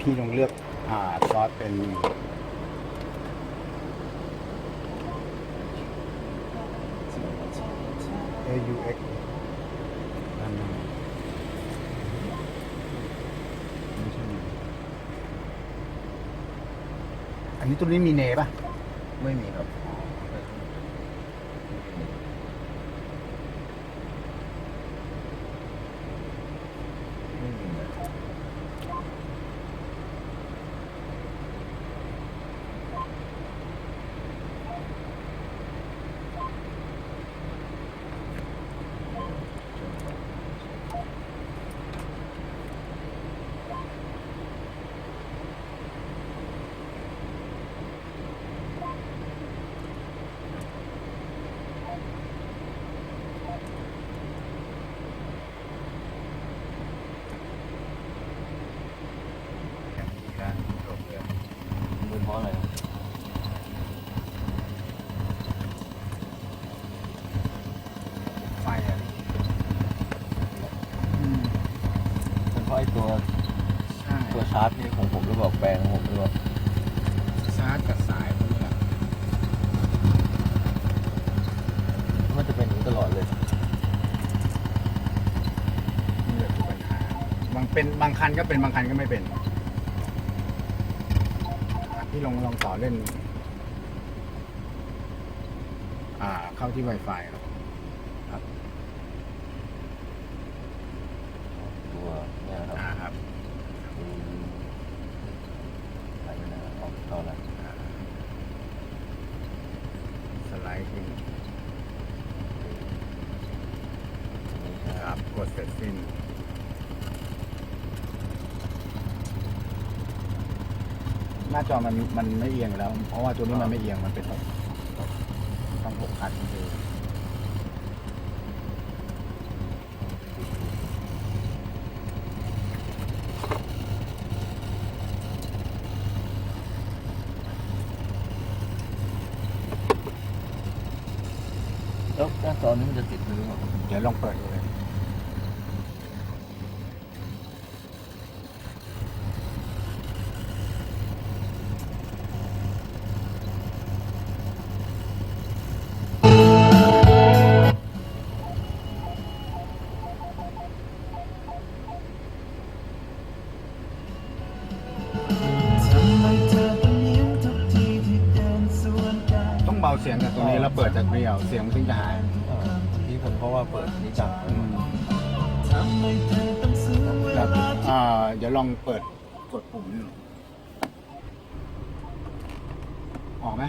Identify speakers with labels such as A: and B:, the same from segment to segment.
A: พี่ลองเลือกอ่าซอสเป็น AUX อันนั้นไม่ใช่เนยอันนี้ตัวนี้มีเนป่ะ
B: ไม่มีครับ ไม่มีเลย มือเพราะอะไรครับ
A: ไฟอะอืม
B: เป็นเพ ราะไอ้ตัว
A: ใช่
B: ตัวชาร์จนี่ของผมหรือเปล่าแปลงของผมหรือเปล่า
A: ชาร์จกับสายพวกนี้แหละ
B: มันจะเป็นอย่างนี้ตลอดเลย
A: นี่แหละคือปัญหาบางเป็นบางคันก็เป็นบางคันก็ไม่เป็นอะพี่ลองลองต่อเล่น อ่าเข้าที่ Wi-Fi ครับ
B: ตัวเนี่ยครับ
A: อ่าครับ
B: อืมไปไม่นานออกเข้าแล้ว
A: สไลด์ขึ้น
B: นี่ใช่
A: ครับ กดเสร็จสิ้น หน้าจอมันมันไม่เอียงอยู่แล้ว เพราะว่าตัวนี้มันไม่เอียงมันเป็นหกต้องหกคันคือ
B: แล้วหน้าจอนี้มันจะติดไหมหรือเปล่า
A: เดี๋ยวลองเปิดดูเลย
C: กัน
A: ต้องเบาเสียงจากตรงนี้แล้วเปิดจากเรียวเสียงมันถึงจะหาย
B: อ่าเมื่อกี้ผมเพราะว่าเปิดนี้จัง
A: อืม
C: ทำไมเธอต้องซื้อเว
A: แบบ
C: ลาที่
A: อ่าเดี๋ยวลองเปิดกดปุ่มนี่ออกไหม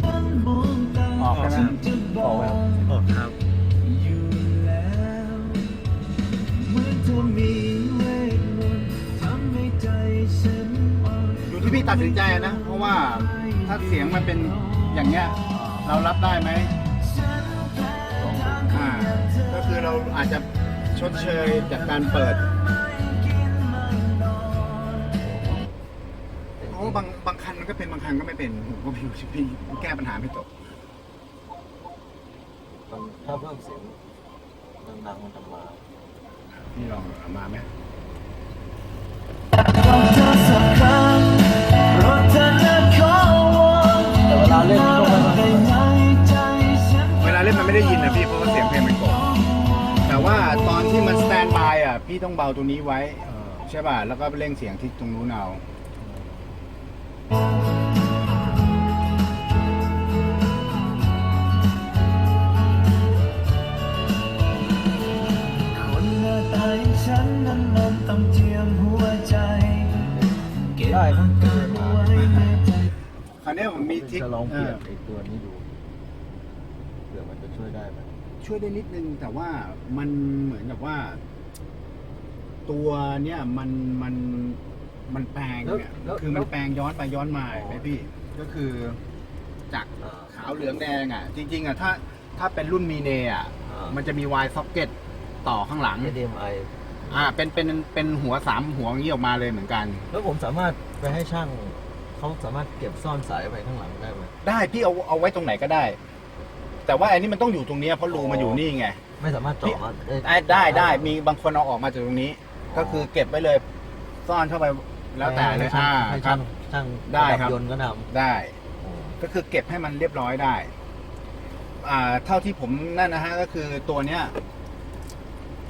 C: ฉันมองตา
A: ออกใช่ไหม
C: ฉันจะบ
B: อ
C: อ
B: อก
C: ก
B: แล้วออกครับ
C: อยู่แล้วเหมือนเธอมีเวทมนต์ทำให้ใจฉันอ่อน
A: อยู่ ที่พี่ตัดสินใจนะ เพราะว่าถ้าเสียงมันเป็นอย่างเงี้ยเรารับได้ไหม
C: ฉันแพ้ทาง
A: อ่าก็คือเราอาจจะชดเชยจากการเปิด
C: กินไม่นอน
A: เพราะว่าบางบางคันมันก็เป็นบางคันก็ไม่เป็นผมก็ไม่รู้พี่แก้ปัญหาไม่ตก
B: มันถ้าเพิ่มเสียงดังๆมันจะมา
A: พี่ลองเอามาไหม พี่ต้องเบาตัวนี้ไว้
B: เออ
A: ใช่ป่ะแล้วก็เร่งเสียงที่ตรงนู้นเอา
C: คนหน้าตาอย่างฉันนั้นมันต้องเจียมหัวใจเก็บอาการเอาไว้ในใจ
A: คราวนี้ผมมีทริค
B: จะลองเปลี่ยน
A: เออ
B: ไอ้ตัวนี้ดูเผื่อมันจะช่วยได้ไหม
A: ช่วยได้นิดนึงแต่ว่ามันเหมือนกับว่า ตัวเนี้ยมันมันมันแปลงเนี่ยคือมันแปลงย้อนไปย้อนมาเห็นไหมพี่ก็คือจาก
B: อ่า
A: ขาวเหลืองแดงอะ จริง ๆอะถ้าถ้าเป็นรุ่นมีเนอะ
B: อ่า
A: มันจะมีวายซ็อกเก็ตต่อข้างหลัง
B: HDMI
A: อ่าเป็นเป็นเป็นหัวสามหัวอย่างนี้ออกมาเลยเหมือนกัน
B: แล้วผมสามารถไปให้ช่างเขาสามารถเก็บซ่อนสายไว้ข้างหลังได้ไหม
A: ได้พี่เอาเอาไว้ตรงไหนก็ได้ แต่ว่าอันนี้มันต้องอยู่ตรงเนี้ยเพราะรูมันอยู่นี่ไง
B: ไม่สามารถเจาะมาเอ้ย
A: ได้ได้ได้มีบางคนเอาออกมาจากตรงนี้
B: อ
A: ก็คือเก็บไว้เลย ซ่อนเข้าไปแล้วแต่เลย
B: ให้ช่า
A: อ่าง
B: ให้
A: ครั
B: ช่า
A: บ
B: งช่าง
A: ได้ครับ
B: ยนต์ก็ท
A: ได้ำ
B: โอ้
A: ก็คือเก็บให้มันเรียบร้อยได้ อ่า เท่าที่ผมนั่นนะฮะก็คือตัวเนี้ย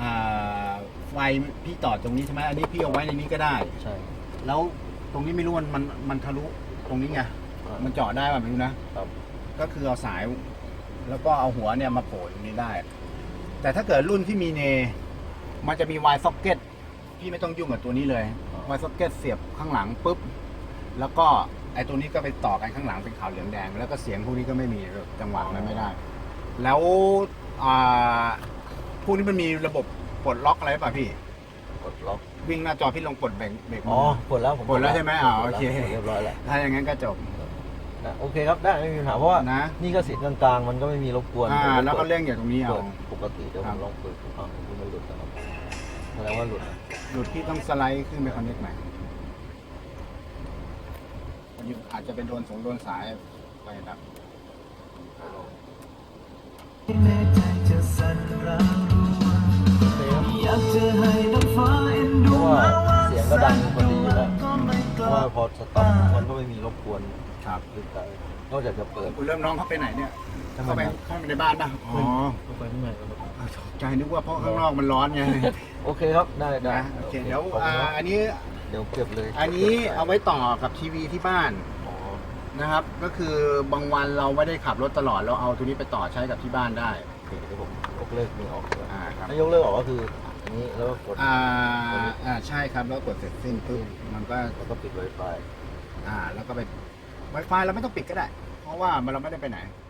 A: อ่า ไฟพี่ต่อตรงนี้ใช่ไหมอันนี้พี่เอาไว้ในนี้ก็ได้
B: ใช่
A: แล้วตรงนี้ไม่รู้มันมันมันทะลุตรงนี้ไง
B: อ่า
A: มันเจาะได้ป่ะไม่รู้นะ
B: ครับ
A: ก็คือเอาสาย แล้วก็เอาหัวเนี่ยมาโผล่ตรงนี้ได้ แต่ถ้าเกิดรุ่นที่มีเน มันจะมีไวซ็อกเก็ต พี่ไม่ต้องยุ่งกับตัวนี้เลยไวซ็อกเก็ตเสียบข้างหลังปุ๊บ แล้วก็ไอ้ตัวนี้ก็ไปต่อกันข้างหลังเป็นขาวเหลืองแดง แล้วก็เสียงพวกนี้ก็ไม่มีจังหวะนั้นไม่ได้ แล้วอ่าพวกนี้มันมีระบบปลดล็อกอะไรป่ะพี่
B: กดล็อก
A: วิ่งหน้าจอพี่ลงปลดเบรกเบรกมื
B: อ๋อกดแล้วผม
A: กดแล้วใช่ไหมอ่าโอเค
B: กดเรียบร้อยแล้ว
A: ถ้าอย่างนั้นก็จบ
B: นะโอเคครับได้ไม่มีปัญหาเพราะว่า
A: นะ
B: นี่ก็เสียงกลางๆ มันก็ไม่มีรบกวน
A: อ่า
B: ผม
A: แล้วก็
B: ปิด
A: เร่งอย่างตรงนี้เอา
B: เปิดปกติเดี๋ยว
A: ค
B: ผ
A: รับ
B: มลองเปิดดูอ้าวมันหลุดนะครับ แสดงว่าหลุดนะ
A: หลุดพี่ต้องสไลด์ขึ้นไปคอนเนคใหม่อาจจะเป็นโดนสงโดนสายไปครับ
C: แม้ใจจะสั่นระรัว
B: โอเคครับ
C: อยากจะให้น้ำฟ้าเอ็นดู
B: เพราะว่าเสียงก็ดังพอดีอยู่แล้ว
C: ก็ไม่
B: เพ
C: ก
B: ราะ
C: ล้า
B: ว่าพอสต็อปมันก็ไม่มีรบกวน
A: ครับ
B: หรือไกลนอกจากจะเปิด
A: คุณเริ่มน้องเขาไปไหนเนี่ย
B: ทำไม
A: เข้าไป
B: ครับ
A: เข้าไปในบ้านป่ะอ๋อ
B: เข้าไปข้างในครับ
A: ตกใจนึกว่าเพราะข้างนอกมันร้อนไง
B: โอเคครับ ได้ได้
A: นะโอเคเดี๋ยว
B: ขอบ
A: อ่า
B: คุณครับ
A: อันนี้
B: เดี๋ยวเก็บเลย
A: อันนี้เอาไว้ต่อกับทีวีที่บ้าน
B: อ๋อ
A: นะครับ ก็คือบางวันเราไม่ได้ขับรถตลอดเราเอาตัวนี้ไปต่อใช้กับที่บ้านได้
B: โอเคเดี๋ยวผมยกเลิกนี่ออกดีกว่า
A: อ่าครับ
B: ถ้ายกเลิกออกก็คืออันนี้แล้วก็กด
A: อ่าอ่าใช่ครับแล้วกดเสร็จสิ้นปุ๊บมันก็
B: แล้วก็ปิด Wi-Fi
A: อ่าแล้วก็ไป Wi-Fi เราไม่ต้องปิดก็ได้ เพราะว่ามันเราไม่ได้ไปไหน
B: อ